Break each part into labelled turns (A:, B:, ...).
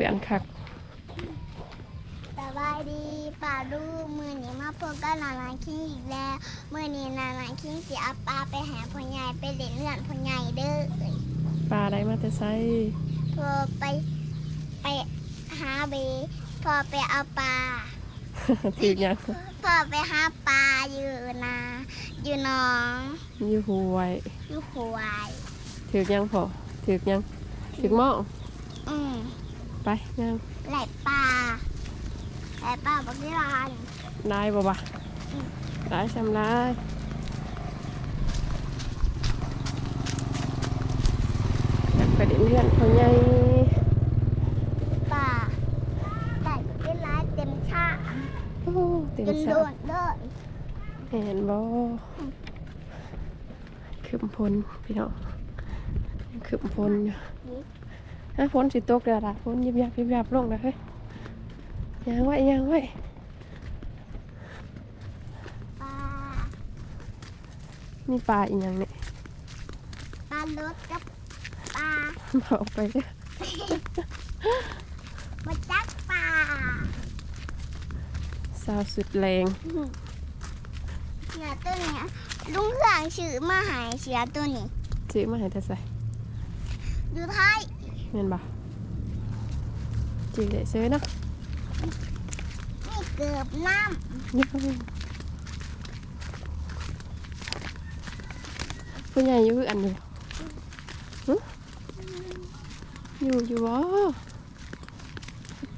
A: พื่อนคัก
B: สบายดีป่าลูกมือนี้มาพบกับนานาคิงอีกแล้วมือนี้นานาคิงสิเอาปลาไปหาพ่อใหญ่ไปเล่นเลื่อนพ่อใหญ่เด้อเอ้ย
A: ปลาอะไรมาแต่ไซ
B: พอไปไปหาเบพอไปเอาปลา
A: ถือยัง
B: พอไปหาปลาอยู่นาอยู่หนอง
A: อยู่หวย
B: อยู่หวย
A: ถือยังพอถือยังถือหม้อ
B: อืม
A: ไปยัง
B: ไหลปลาไหลปลาบักที่ร้าน
A: ได้บ่บ่ะ
B: อืม
A: ได้ชำได้อยากไปเล่นเลื่อนเขาใหญ่
B: ปลาแต่ที่ร้านเต็มชา
A: โอ้เต็ม
B: จน
A: ส
B: โด
A: ระ
B: ดเลย
A: เห็นบ่ขึ้นพลพี่น้องขึ้นพลอยู่ ฮะฝนสิตกเด้อล่ะฝนยิบยับยิบยับลงนะเฮ้ยยังไว้ยังไว้
B: ปลา
A: มีปลาอีกอย่างเนี่ย
B: ปลารถกับปลา
A: เอาไปเด้อ
B: มาจักปลา
A: สาวสุดแรง
B: เสือตัวเนี้ยลุงเครื่องชื่อมาหายเสือตัวนี้
A: ซื้อมาให้แต่ใส่
B: อยู่ท้าย
A: เงินบ่จีได้ซื้อเนาะ
B: นี่เกือบน้
A: นี่ก็ผู้ใหญ่อยู่คืออันอยู่หึอยู่อยู่บ่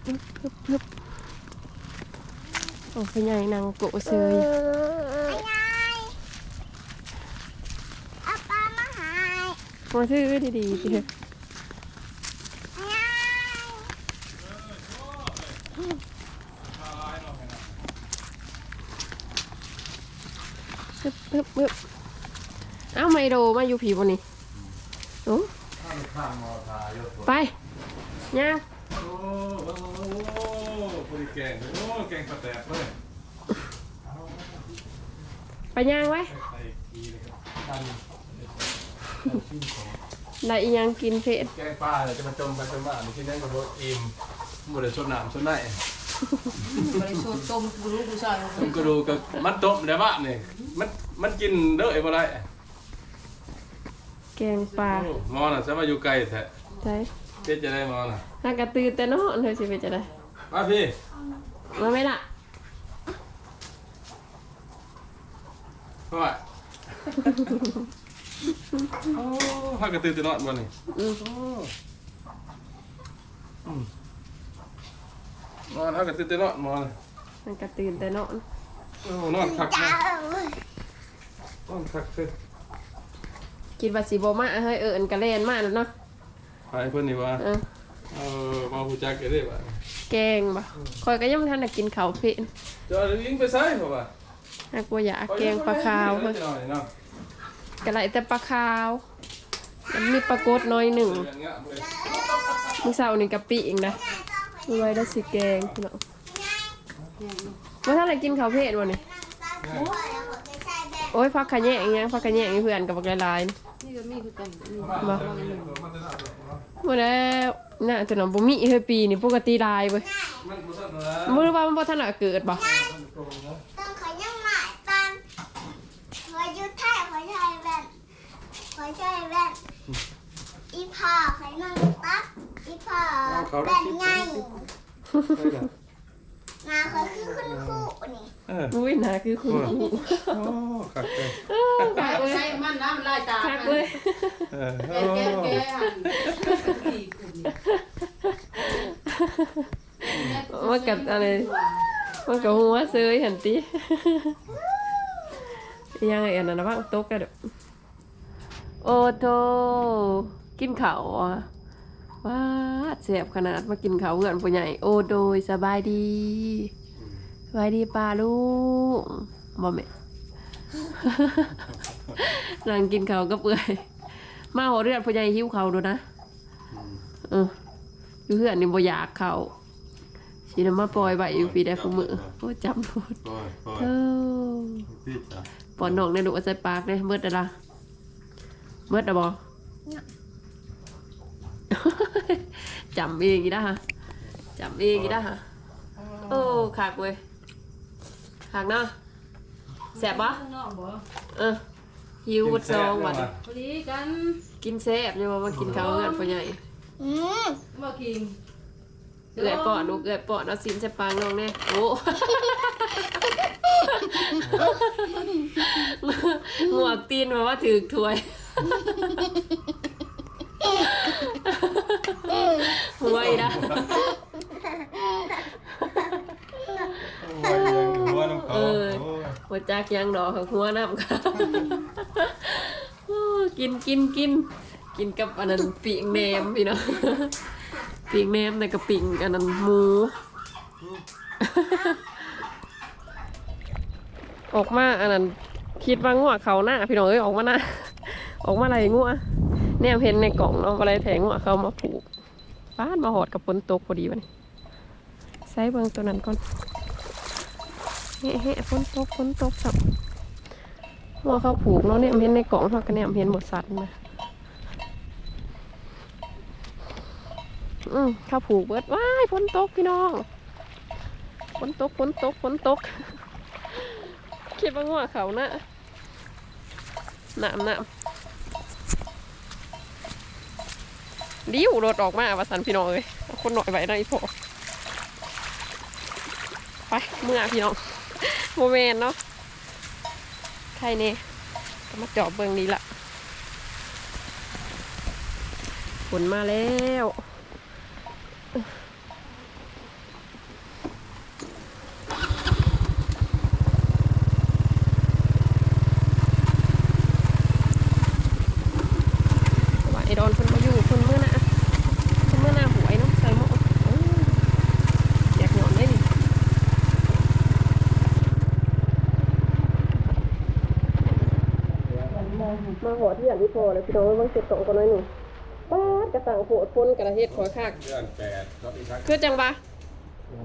A: ฮึบฮึบฮึบโอ้ผู้ใหญ่นางโกะำเซย
B: ไอ้ไงเอาปลามาหาย
A: มาซื้อดีๆสิเถอะ
B: ไอ้ไง
A: ฮึบฮึบฮึบเอ้าไมโดมาอยู่ผีบนนี่โอ้
C: ข้ามข้ามมอทาโยก
A: ไปย่าง
C: โอ้โอ้โอ้คนแกงโอ้แกงปลาแตกเลย
A: ไปย่างไว้
C: ใส่ทีเลยครับตันชิ้นของ
A: ได้อีหยังกินเผ็ด
C: แกงปลาเลยจะมาจมไปจมมาอันนี้ที่นั่นก็รสอิ่มหมดเลยชดน้ำชดไหน
D: บริสุทธิ์ต้มกูรู้กูชอบ
C: มันก็ดูกับมันต้มได้บ้าเนี่ยมันมันกินเด้อไอ้บ่ได้
A: แกงปลา
C: โอ้มอน่ะจะมาอยู่ไกลแท้
A: ใช่
C: เจ๊จะได้มอน่ะ
A: ถ้ากระตือแต่นอนเธอสิไปจะได้
C: มาพี่
A: มาไหมล่ะ
C: พ่อโอ้ฮักกระตือตือนอนบ่นี่
A: อืม
C: โอ้อืม นอนฮักกระตือตือนอนมอน
A: มันกระตือแต่นอน
C: โอ้นอนคัก
B: เจ้า
C: นะนอนคักเด้อ
A: กินบาสิโบมาเฮ้ยเอิญกระเลนมาแล้วเนาะ
C: ไปเพิ่นนี่ว่า
A: เออ
C: เออมาฮู้จักกันได้บ่
A: แกงบ่คอยก็ยังบ่ทันได้กินข้าวเผ็ด
C: จะยิงไปไสบ่ว่า
A: หากว่าอยากแกงปลาขาว
C: เพิ่
A: เพิ่
C: น
A: น
C: เนาะ
A: กระไรแต่ปลาขาวมันมีปลากดน้อยหนึ่ง
C: เรื่องเงี้ยเลย
A: มื้อเช้านี่กะปิอีกนะเอา ไว้ได้สิแกงพี่น้องว่าถ้าได้กินข้าวเผ็ดบ่นี่โอ้ยพักขะแยงอีหยังพักขะแยงอีเพื่อนกับบักหลายๆนี่
D: นี่ก็มีคือกันนี่
A: บ่บ่แล้วน่าจะนำบ่มีเฮ้ยปีนี่ปกติหลายเว้ย
C: มันบ่ทันนะ
A: บ่รู้ว่ามันบ่ทันได้เกิดบ่
B: ต้องขอยังหมายตอนขอยุดไทยขอใช้แว่นขอใช้แว่นอีพ่อขอนั่งตัก อีพ่อแว่นไงมาขอคือคุณครูนี่
C: เออ
A: อุ้ยน่าคือคุณครู
C: โอ้คักเลย
A: คักเลย
D: ใช้มันน้ำลายตา
A: คักเลย
C: เออ
D: แก
C: โอ้
D: แกแกหันสี่คนนี่
A: มันกับอะไรมันกับหัวเซยหันติยังไงอันนั้นนะบ้างตกกระดกโอ้โตกินข้าวอะ ว้าเสียบขนาดมากินข้าวเพื่อนผู้ใหญ่ โอ้โดยสบายดีสบายดีป้าลูกบ่แม่นั่งกินข้าวก็เปื่อย มาหัวเรือนผู้ใหญ่หิวข้าวดูนะเอออยู่เพื่อนนี่บ่อยากข้าวสินำมาปล่อยไว้อยู่ปีได้ผู้มือโอ้จำโพด
C: โอ้ยโอ้ย
A: เออ
C: พี่จ้ะ
A: ปอนน้องในลูกเอาใส่ปากเลยเบิดอะล่ะเบิดอะบอ จำเองอีกนะฮะจับเองอีได้ฮะโอ้ขากเว้ยขากเนาะแสบปะ
D: ข้างนอกบ่
A: เออหิววัดซองวัด
D: พอดีกัน
A: กินแซ่บยังมากินข้าวเงินพ่อใหญ่
B: อืม
D: มากิน
A: เอื้อยปอดลูกเอื้อยปอดเอาสินใส่ปางลงแน่โอ้งวกตีนมาว่าถือถ้วย หัวอีนะ
C: หัวยังหัวน้ำเขา
A: เออ
C: โอ้ย
A: หัวจักยังดอกหัวน้ำค่ะโอ้กินกินกินกินกับอันนั้นปีกแหนมพี่เนาะปีกแหนมในกระปิงอันนั้นหมู ออกมาอันนั้นคิดว่างัวเขาหน้าพี่น้องเอ้ยออกมาหน้าออกมาอะไรงัวเนี่ยเห็นในกล่องเนาะอะไรแถงงัวเขามาผูก ป้านมาหอดกับฝนตกพอดีวันนี้ใส่เบิ่งตัวนั้นก่อนเฮ้เฮ้ฝนตกฝนตกสับงัวเขาผูกเนาะเนี่ยเห็นในกล่องเขาก็เนี่ยเห็นหมดสัตว์มาอืมเขาผูกเบิดว้ายฝนตกพี่น้องฝนตกฝนตกฝนตก คิดว่างัวเขานะหน้ำน้ำ ดิ้วรถออกมาประสันพี่น้องเลยคนหน่อยไว้หน่อยพอไปเมื่อพี่น้องโมเมนเนาะใครเนี่ยมาเจาะเบื้องนี้ละฝนมาแล้วว่าไอ้ดอนเพิ่นมาอยู่เพิ่นเมื่อน่ะเพิ่นเมื่อหน้าหวยเนาะใส่หม้อโอ้ยอยากนอนได้ดิ มาหอที่อย่างที่พอเลยพี่น้องบางเจ็ดสองกันหน่อยหนึ่งป้าดกระสังโหดพ้นกระเฮ็ดขอคาก
C: เดือนแปดครับอีกครั้ง
A: คือจังปะ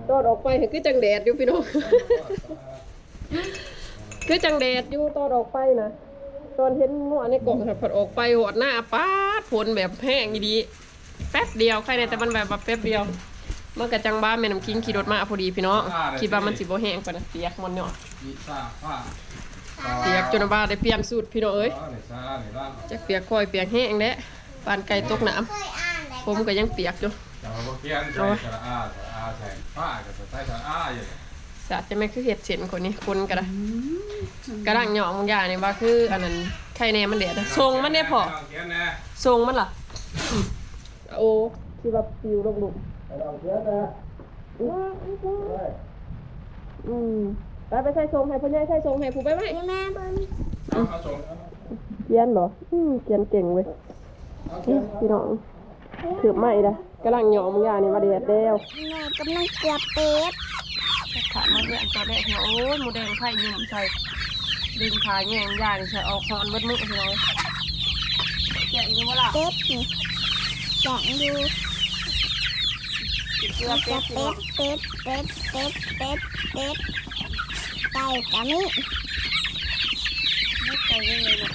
A: ตอดออกไปเห็นคือจังแดดอยู่พี่น้องคือจังแดดอยู่ตอดออกไปนะตอนเห็นหัวในกล่องถัดผัดออกไปหอดหน้าป้าดฝนแบบแห้งดีแป๊บเดียวใครในแต่มันแบบว่าแป๊บเดียวมันกระจังบ้าแม่น้ำคิงขี่รถมาพอดีพี่น้องคิดว่ามันสิบ่แห้งปานนะเปียกมันเนาะ
C: อีซ่าฟ้า
A: เปียกจนบ้าได้เปลี่ยนสูตรพี่น้องเอ้ย
C: อ๋อนี่ซ่านี่ร่าง
A: จักเปียกคอยเปียกแห้งแด้ปานไก่ตกน้ำ
B: เคยอ่านแต่
A: ผมก็ยังเปียกอยู่
C: แต่ว่าเขียนใส่สระอาสระอาแทนฟ้าก็จะใส่สระอาอยู่
A: สาจะไม่คือเห็ดเสียนคนนี้คนก็ได้กระดังหยองบางอย่างนี่ว่าคืออันนั้นไข่แหนมมันเด็ดทรงมันได้พอ
C: เขียนแน่
A: ทรงมันล่ะอืมโอ้ที่ว่าปิวลงหลุม
C: เอาเขียนแน่
A: อืม ไปไปใส่ทรงให้พ่อใหญ่ใส่ทรงให้ผู้ไปไหม
B: พี่แม่เบิ้ง
C: เอาเอาส่ง
A: เขียนเหรออืมเขียนเก่งเว้ย
C: เอา
A: นี่พี่น้องถือไม่ละกระดังหยองบางอย่างนี่ว่าเด็ดแล้ว
B: แม่กำลังเกลือเป็ด
A: ขามาเนี่ยตัวแรกเนาะโอ้ยหมูแดงไข่ยุ่มใส่ดึงขาแง่งย่างใส่ออกคอนเบิดมือพี่น้องแกะอยู่ว่าล่ะ
B: เป็ดนี่แกะดู
A: เกลือ
B: เป็
A: เป็
B: ด
A: ดพี่น้
B: เป็
A: อง
B: ดเป็ดเป็ดเป็ดเป็ดเป็ด ไก่กะนี่
A: ไก่ยังไงนะ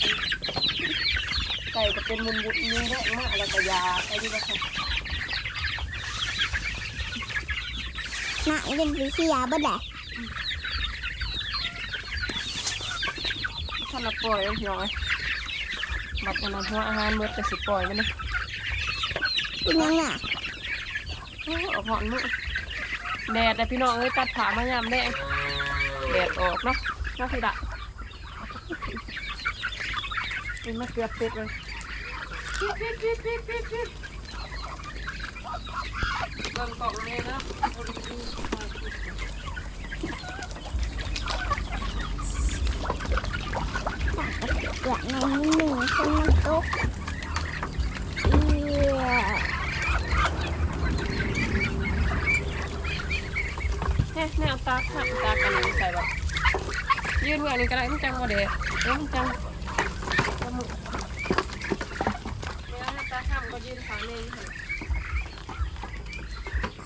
A: ไก่ก็เป็นมุนบุดมือแรกมากแล้วก็ยาไก่ที่ว่าเขา
B: น่ะยังวิทยาบ่ได้
A: ท่านละปล่อยเอาพี่น้องเอ้ยบัดอันนั้นหัวอาหารเมื่อจะสิปล่อยมันนะ
B: เป็นยังน่ะ
A: โอ้ออกหอนมือแดดแต่พี่น้องเอ้ยตัดผามายามแดง แดดออกเนาะเนาะพี่ดะเป็นมะเขือเป็ดเลยปิ๊ดปิดปิดปิดปิดปิดเบิ่งกล่องเลยนะ
B: เกลือในนิดหนึ่งคนมันตกเอีย
A: แน่แน่เอาตาขับตากันใส่แบบยืนเมื่อนี้ก็ได้มันจังว่าเดะเอ้ยมันจังจมูกเวลาตาขับก็ยืนขาเองค่ะ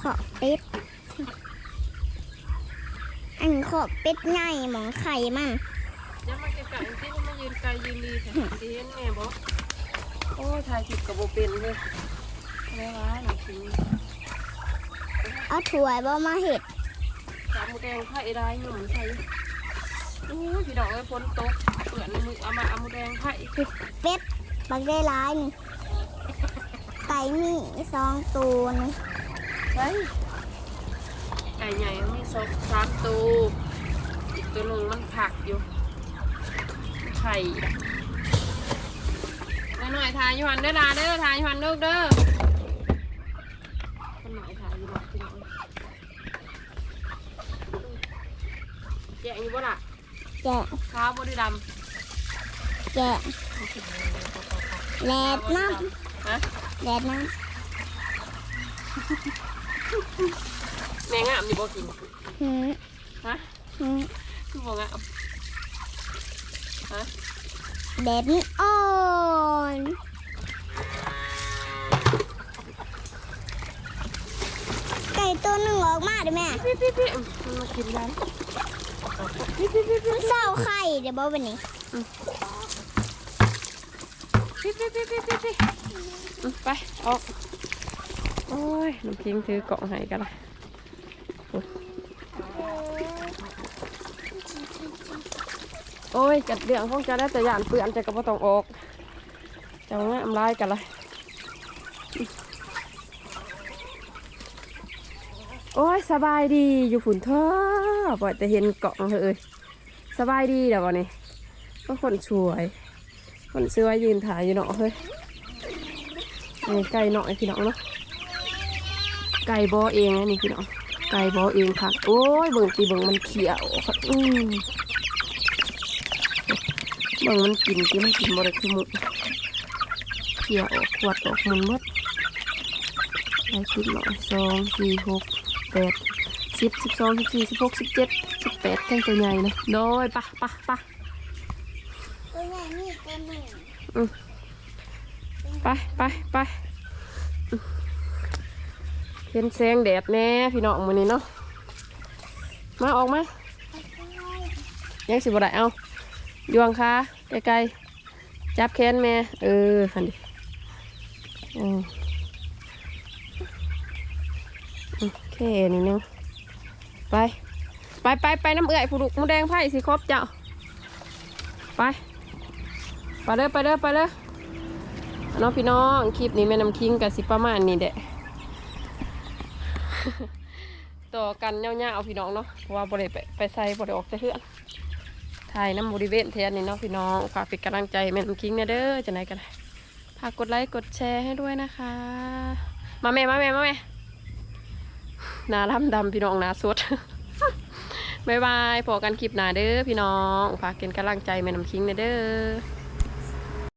B: ขอบเป็ดอันขอบเป็ดใหญ่หมองไข่มั่ง
A: ยังมาเก็บไก่ที่มันมายืนไกลยืนดีแถมดีเห็นแม่บอกโอ้ยถ่ายคลิปกับโบเป็นเลยอะไรวะหนังสือ
B: เอาถั่วบ่มาเห็ด
A: สามหมูแดงไผ่ได้หนุ่มใส่โอ้พี่ดอกเอ้ยฝนตกเปื่อนมือเอามาเอาหมูแดงไผ่
B: เป็ดบักได้ร้ายนี่ไก่มีสองตัวนี่
A: ใช่ไก่ใหญ่มีสองสามตัวอีกตัวหนึ่งมันผักอยู่ไข่หน่อยๆทายยู่หันเด้อลาเด้อทายยู่หันลูกเด้อคนหน่อยทายอยู่บอกพี่น้อง แกะอยู่บ่ล่ะ
B: แกะ
A: ขาวบ่ไดด
B: แกะแดดน้ำ
A: ฮะำ
B: แดดน้
A: แม่งามอยู่บ่กินำ
B: หืม
A: ฮะ
B: หืม
A: คือบ่งามฮะ
B: แดดมันอ่อนไก่ตัวหนึ่งออกมาได้ไหม
A: พี่พี่พี่มันมากินกันพี่พี่พี่พี่
B: มันเศร้าไข่เดี๋ยวบ่วันนี้
A: พี่พี่พี่พี่พี่พี่อืมไปออกโอ้ยน้ำพิงถือกล่องให้กันละโอ้ยกัดเรื่องของจะได้แต่ยานเปื่อนจะกระเพาต้องออกจะงามลายกันละโอ้ยสบายดีอยู่ฝุ่นท่อ บ่แต่เห็นเกล่องเฮ้ยสบายดีเดี๋ยวก่อนนี่ก็คนช่วย คนซื้อไว้ยืนถ่ายอยู่เนาะเฮ้ยอันนี้ไก่เนาะไอ้พี่น้องเนาะไก่บอเองนี่พี่น้องไก่บอเองค่ะโอ้ยเบิ่งตีเบิ่งมันเขียวค่ะอืมเบิ่งมันกินที่มันกินบ่ได้คือมุเขียวออกขวดออกหมุนมดไก่คิดหน่อยสองสี่หกแปด สิบสิบสองสิบสี่สิบหกสิบเจ็ดสิบแปดแข้งตัวใหญ่นะโดยปะปะปะ
B: ตัวใหญ่นี่ตัวหนึ่ง
A: ไปไปไปเห็นแสงแดดแน่พี่น้องมือนี้เนาะมาออกมายังสิบ่ได้เอายวงขาไกลๆจับแขนแม่เออคันดิอืมโอเคนี่นึง ไป ไปไปไปน้ำเอื่อยผู้ดุกมูแดงไผ่สิครบเจ้า ไป ไปเด้อไปเด้อไปเด้อน้องพี่น้องคลิปนี้แม่น้ำคิงกับสิประมาณนี้แหละต่อกันเงาๆพี่น้องเนาะเพราะว่าบริไปไปใส่บริออกจะเฮือนถ่ายน้ำบริเวณเทียนนี่เนาะพี่น้องฝากเป็นกำลังใจแม่น้ำคิงเนี่ยเด้อจะไหนกันฝากกดไลค์กดแชร์ให้ด้วยนะคะ มาแม่มาแม่มาแม่ นาดำดำพี่น้องหนาสดบายบายพอกันคลิปหนาเด้อพี่น้องฝากเป็นกำลังใจแม่น้ำคิงเนี่ยเด้อ